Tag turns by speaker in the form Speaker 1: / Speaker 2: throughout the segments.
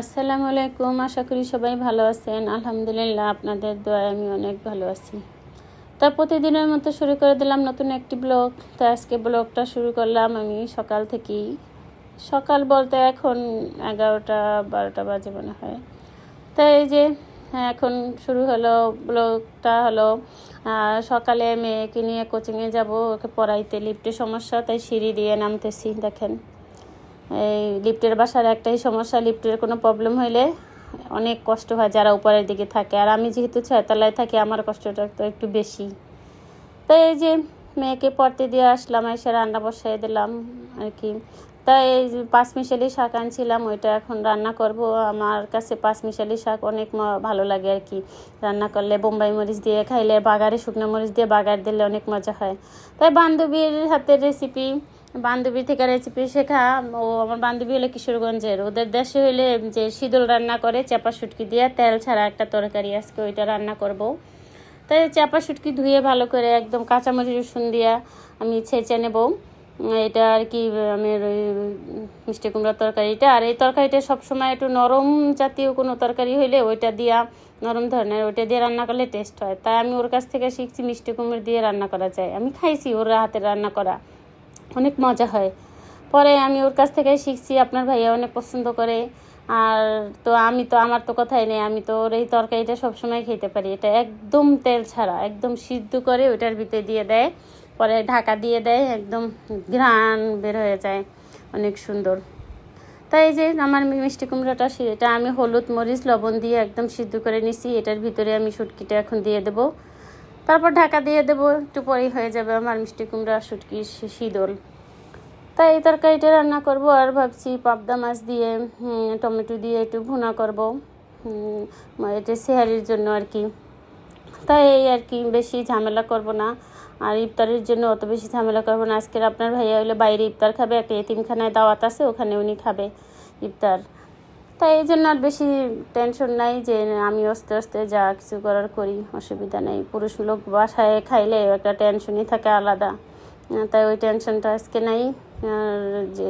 Speaker 1: আসসালামু আলাইকুম, আশা করি সবাই ভালো আছেন। আলহামদুলিল্লাহ, আপনাদের দোয়ায় আমি অনেক ভালো আছি। তা প্রতিদিনের মতো শুরু করে দিলাম নতুন একটি ব্লগ। তো আজকে ব্লগটা শুরু করলাম আমি সকাল থেকেই। সকাল বলতে এখন এগারোটা, বারোটা বাজে মনে হয়। তাই এই যে, এখন শুরু হলো ব্লগটা হলো সকালে মেয়েকে নিয়ে কোচিংয়ে যাব, ওকে পড়াইতে লিফটের সমস্যা, তাই সিঁড়ি দিয়ে নামতেছি, দেখেন। এই লিফটের বাসার একটাই সমস্যা, লিফটের কোনো প্রবলেম হইলে অনেক কষ্ট হয় যারা উপরের দিকে থাকে। আর আমি যেহেতু ছয়তলায় থাকি, আমার কষ্টটা তো একটু বেশি। তাই এই যে মেয়েকে পড়তে দিয়ে আসলাম, এসে রান্না বসাই দিলাম আর কি। তাই এই পাঁচমিশালি শাক আনছিলাম, ওইটা এখন রান্না করব। আমার কাছে পাঁচমিশালি শাক অনেক ভালো লাগে আর কি। রান্না করলে বোম্বাই মরিচ দিয়ে খাইলে, বাগারে শুকনো মরিচ দিয়ে বাগার দিলে অনেক মজা হয়। তাই বান্ধবীর হাতের রেসিপি বান্ধবী থেকে রেসিপি শেখা, ও আমার বান্ধবী হলে কিশোরগঞ্জের। ওদের দেশে হইলে যে শীতল রান্না করে, চাপা শুটকি দিয়ে তেল ছাড়া একটা তরকারি আজকে ওইটা রান্না করব। তাই চাপা শুটকি ধুয়ে ভালো করে একদম কাঁচামরিচ রসুন দিয়া আমি ছেঁচে নেব। এটা আর কি ওই মিষ্টি কুমড়ার তরকারিটা। আর এই তরকারিটা সবসময় একটু নরম জাতীয় কোনো তরকারি হইলে ওইটা দিয়া, নরম ধরনের ওইটা দিয়ে রান্না করলে টেস্ট হয়। তাই আমি ওর কাছ থেকে শিখছি মিষ্টি কুমড়ো দিয়ে রান্না করা যায়। আমি খাইছি, ওর হাতের রান্না করা। অনেক মজা হয়। পরে আমি ওর কাছ থেকে শিখছি, আপনার ভাইয়া অনেক পছন্দ করে। আর তো আমি তো, আমার তো কথাই নেই, আমি তো ওর এই তরকারিটা সবসময় খেতে পারি। এটা একদম তেল ছাড়া, একদম সিদ্ধ করে ওইটার ভিতরে দিয়ে দেয়। পরে ঢাকা দিয়ে দেয়, একদম ঘ্রাণ বের হয়ে যায়। অনেক সুন্দর। তাই যে আমার মিষ্টি কুমড়োটা এটা আমি হলুদ মরিচ লবণ দিয়ে একদম সিদ্ধ করে নিছি। এটার ভিতরে আমি শুটকিটা এখন দিয়ে দেবো। তারপর ঢাকা দিয়ে দেবো, একটু পরেই হয়ে যাবে আমার মিষ্টি কুমড়া, শুটকি, শি- শীতল তাই এই তরকারিটা রান্না করব আর ভাবছি পাবদা মাছ দিয়ে টমেটো দিয়ে একটু ভুনা করব। এটা সেহারির জন্য আর কি। তাই এই আর কি, বেশি ঝামেলা করব না। আর ইফতারের জন্য অত বেশি ঝামেলা করব না। আজকের আপনার ভাইয়া হলে বাইরে ইফতার খাবে, একটা এতিমখানায় দাওয়াত আছে, ওখানে উনি খাবে ইফতার। তাই এই জন্য আর বেশি টেনশন নাই যে আমি আস্তে আস্তে যা কিছু করার করি, অসুবিধা নেই। পুরুষ লোক বাসায় খাইলে একটা টেনশনই থাকে আলাদা। তাই ওই টেনশনটা আজকে নাই। যে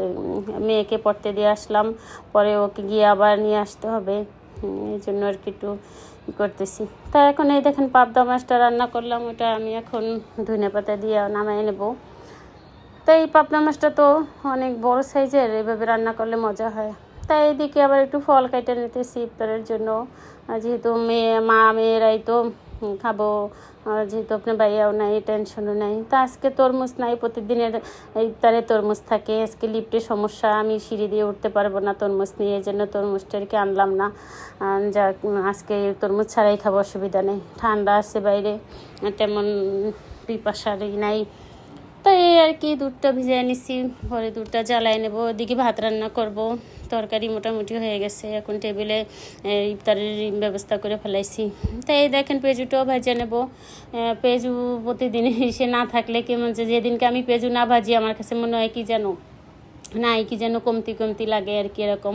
Speaker 1: মেয়েকে পড়তে দিয়ে আসলাম, পরে ওকে গিয়ে আবার নিয়ে আসতে হবে। এই জন্য আর কি একটু করতেছি। তা এখন এই দেখেন পাবদা মাছটা রান্না করলাম, ওটা আমি এখন ধনে পাতা দিয়ে নামাই নেব। তাই পাবদা মাছটা তো অনেক বড় সাইজের এভাবে রান্না করলে মজা হয়। তাই এদিকে আবার একটু ফল কেটে নিতেছি ইফতারের জন্য। যেহেতু মেয়ে, মা, মেয়েরাই তো খাব যেহেতু আপনার বাইয়াও নাই, টেনশনও নাই। তা আজকে তরমুজ নাই, প্রতিদিনের ইফতারে তরমুজ থাকে। আজকে লিফটের সমস্যা, আমি সিঁড়ি দিয়ে উঠতে পারব না তরমুজ নিয়ে, এই জন্য তরমুজটা আর কি আনলাম না। যাক, আজকে তরমুজ ছাড়াই খাব, অসুবিধা নেই। ঠান্ডা আছে বাইরে, তেমন পিপাসারই নাই। তো এই আর কি, দুধটা ভিজিয়ে নিছি, পরে দুধটা জ্বালায় নেব, ওদিকে ভাত রান্না করব। তরকারি মোটামুটি হয়ে গেছে। এখন টেবিলে ইফতারের ব্যবস্থা করে ফেলাইছি। তাই দেখেন পেঁজুটাও ভেজে নেব। পেঁজু প্রতিদিন সে না থাকলে কেমন যে যেদিনকে আমি পেঁজু না ভাজি, আমার কাছে মনে হয় কি যেন নাই, কি যেন কমতি কমতি লাগে আর কি এরকম।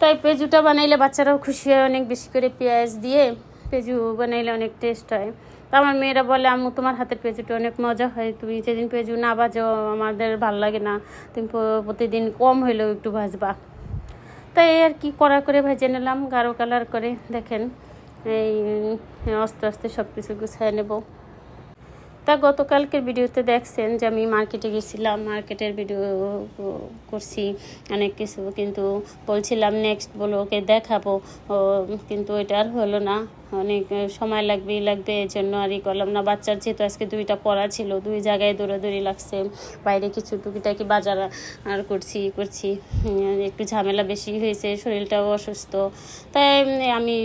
Speaker 1: তাই পেঁজুটা বানাইলে বাচ্চারাও খুশি হয়, অনেক বেশি করে পেঁয়াজ দিয়ে পেঁজু বানাইলে অনেক টেস্ট হয়। তো আমার মেয়েরা বলে, আম্মু, তোমার হাতের পেঁজুটা অনেক মজা হয়। তুমি যেদিন পেঁজু না ভাজো, আমাদের ভালো লাগে না। তুমি প্রতিদিন কম হইলেও একটু ভাজবা। তাই আর কি কড়া করে ভেজে নিলাম, গাঢ় কালার করে। দেখেন, এই আস্তে আস্তে সব কিছু গুছিয়ে নেব। তা গতকালকের ভিডিওতে দেখছেন যে আমি মার্কেটে গেছিলাম, মার্কেটের ভিডিও করছি, অনেক কিছু, কিন্তু বলছিলাম নেক্সট বলো, ওকে দেখাবো। কিন্তু এটা আর হলো না। অনেক সময় লাগবে লাগবে এই জন্য আর ই করলাম না। বাচ্চার যেহেতু আজকে দুইটা পড়া ছিল, দুই জায়গায় দৌড়াদৌড়ি লাগছে, বাইরে কিছু টুকিটাকি বাজার আর করছি করছি। একটু ঝামেলা বেশি হয়েছে, শরীরটাও অসুস্থ। তাই আমি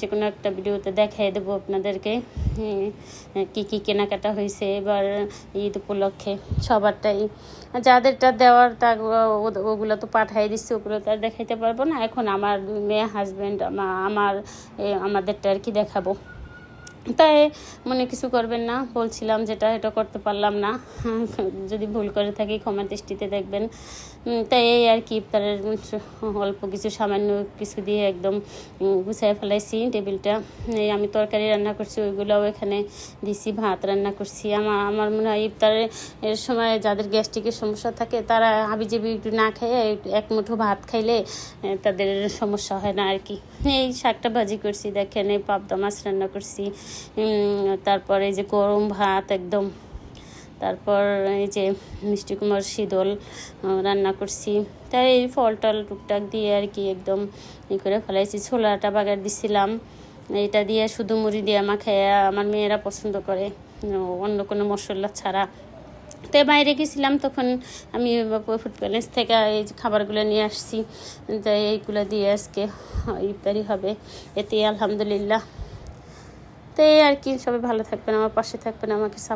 Speaker 1: যে কোনো একটা ভিডিওতে দেখাই দেবো আপনাদেরকে। কি কি কেনাকাটা হয়েছে এবার ঈদ উপলক্ষে সবারটাই। যাদেরটা দেওয়ার তা ওগুলো তো পাঠাই দিচ্ছে, ওগুলো তো আর দেখাইতে পারব না। এখন আমার মেয়ে হাজব্যান্ড আমার আমাদেরটা আর কি দেখাবো। তাই মনে কিছু করবেন না, বলছিলাম যেটা, এটা করতে পারলাম না। যদি ভুল করে থাকি ক্ষমা দৃষ্টিতে দেখবেন। তাই এই আর কি, ইফতারের অল্প কিছু সামান্য কিছু দিয়ে একদম গুছিয়ে ফেলাইছি টেবিলটা। এই আমি তরকারি রান্না করছি, ওইগুলোও এখানে দিছি, ভাত রান্না করছি। আমার আমার মনে হয় ইফতারের, এর সময় যাদের গ্যাস্ট্রিকের সমস্যা থাকে, তারা হাবিজাবি একটু না খেয়ে এক মুঠো ভাত খাইলে তাদের সমস্যা হয় না আর কি। এই শাকটা ভাজি করছি, দেখেন এই পাবদা মাছ রান্না করছি। তারপর এই যে গরম ভাত একদম, তারপর এই যে মিষ্টি কুমার শীতল রান্না করছি। তাই এই ফল টল টুকটাক দিয়ে আর কি একদম ই করে ফেলাইছি। ছোলাটা বাগার দিছিলাম এটা দিয়ে শুধু মুড়ি দিয়ে মাখায় আমার মেয়েরা পছন্দ করে অন্য কোনো মশলা ছাড়া। তো বাইরে গেছিলাম তখন আমি ফুড প্যালেস থেকে এই যে খাবারগুলো নিয়ে আসছি তাই এইগুলো দিয়ে আজকে ইফতারি হবে। এতে আলহামদুলিল্লাহ। তো আর কি সবাই ভালো থাকবেন আমার পাশে থাকবেন আমাকে সাপ